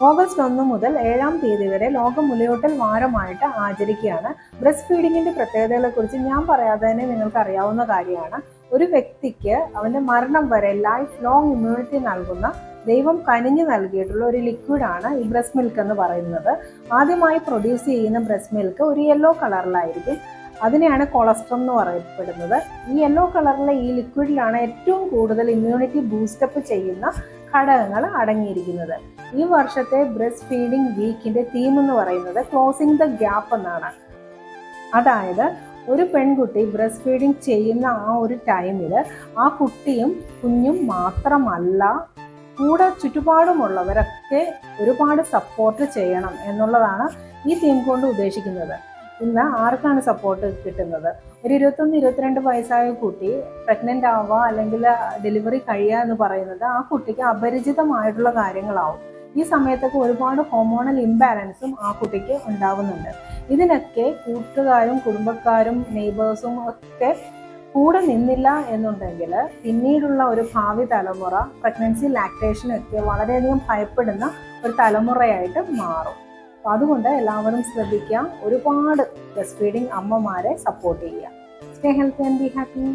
August ഒന്ന് മുതൽ ഏഴാം തീയതി വരെ ലോക മുലയൂട്ടൽ വാരമായിട്ട് ആചരിക്കുകയാണ്. ബ്രസ്റ്റ് ഫീഡിങ്ങിന്റെ പ്രത്യേകതകളെ കുറിച്ച് ഞാൻ പറയാതെ തന്നെ നിങ്ങൾക്ക് അറിയാവുന്ന കാര്യമാണ്. ഒരു വ്യക്തിക്ക് അവന്റെ മരണം വരെ ലൈഫ് ലോങ് ഇമ്മ്യൂണിറ്റി നൽകുന്ന ദൈവം കനിഞ്ഞു നൽകിയിട്ടുള്ള ഒരു ലിക്വിഡാണ് ഈ ബ്രസ്റ്റ് മിൽക്ക് എന്ന് പറയുന്നത്. ആദ്യമായി പ്രൊഡ്യൂസ് ചെയ്യുന്ന ബ്രസ്റ്റ് മിൽക്ക് ഒരു യെല്ലോ കളറിലായിരിക്കും അതിനെയാണ് കൊളസ്ട്രോൾ എന്ന് പറയപ്പെടുന്നത്. ഈ യെല്ലോ കളറിലെ ഈ ലിക്വിഡിലാണ് ഏറ്റവും കൂടുതൽ ഇമ്മ്യൂണിറ്റി ബൂസ്റ്റപ്പ് ചെയ്യുന്ന ഘടകങ്ങൾ അടങ്ങിയിരിക്കുന്നത്. ഈ വർഷത്തെ ബ്രസ്റ്റ് ഫീഡിംഗ് വീക്കിന്റെ തീം എന്ന് പറയുന്നത് ക്ലോസിംഗ് ദ ഗ്യാപ്പ് എന്നാണ്. അതായത് ഒരു പെൺകുട്ടി ബ്രസ്റ്റ് ഫീഡിംഗ് ചെയ്യുന്ന ആ ഒരു ടൈമിൽ ആ കുട്ടിയും കുഞ്ഞും മാത്രമല്ല കൂടെ ചുറ്റുപാടുമുള്ളവരൊക്കെ ഒരുപാട് സപ്പോർട്ട് ചെയ്യണം എന്നുള്ളതാണ് ഈ തീം കൊണ്ട് ഉദ്ദേശിക്കുന്നത്. ഇന്ന് ആർക്കാണ് സപ്പോർട്ട് കിട്ടുന്നത്? ഒരു ഇരുപത്തൊന്ന് ഇരുപത്തിരണ്ട് വയസ്സായ കുട്ടി പ്രഗ്നന്റ് ആവുക അല്ലെങ്കിൽ ഡെലിവറി കഴിയുക എന്ന് പറയുന്നത് ആ കുട്ടിക്ക് അപരിചിതമായിട്ടുള്ള കാര്യങ്ങളാവും. ഈ സമയത്തൊക്കെ ഒരുപാട് ഹോമോണൽ ഇംബാലൻസും ആ കുട്ടിക്ക് ഉണ്ടാവുന്നുണ്ട്. ഇതിനൊക്കെ കൂട്ടുകാരും കുടുംബക്കാരും നെയ്ബേഴ്സും ഒക്കെ കൂടെ നിന്നില്ല എന്നുണ്ടെങ്കിൽ പിന്നീടുള്ള ഒരു ഭാവി തലമുറ പ്രഗ്നൻസി ലാക്ടേഷനൊക്കെ വളരെയധികം ഭയപ്പെടുന്ന ഒരു തലമുറയായിട്ട് മാറും. അപ്പോൾ അതുകൊണ്ട് എല്ലാവരും ശ്രദ്ധിക്കുക ഒരുപാട് ബ്രസ്റ്റ് ഫീഡിങ് അമ്മമാരെ സപ്പോർട്ട് ചെയ്യുക. Stay healthy and be happy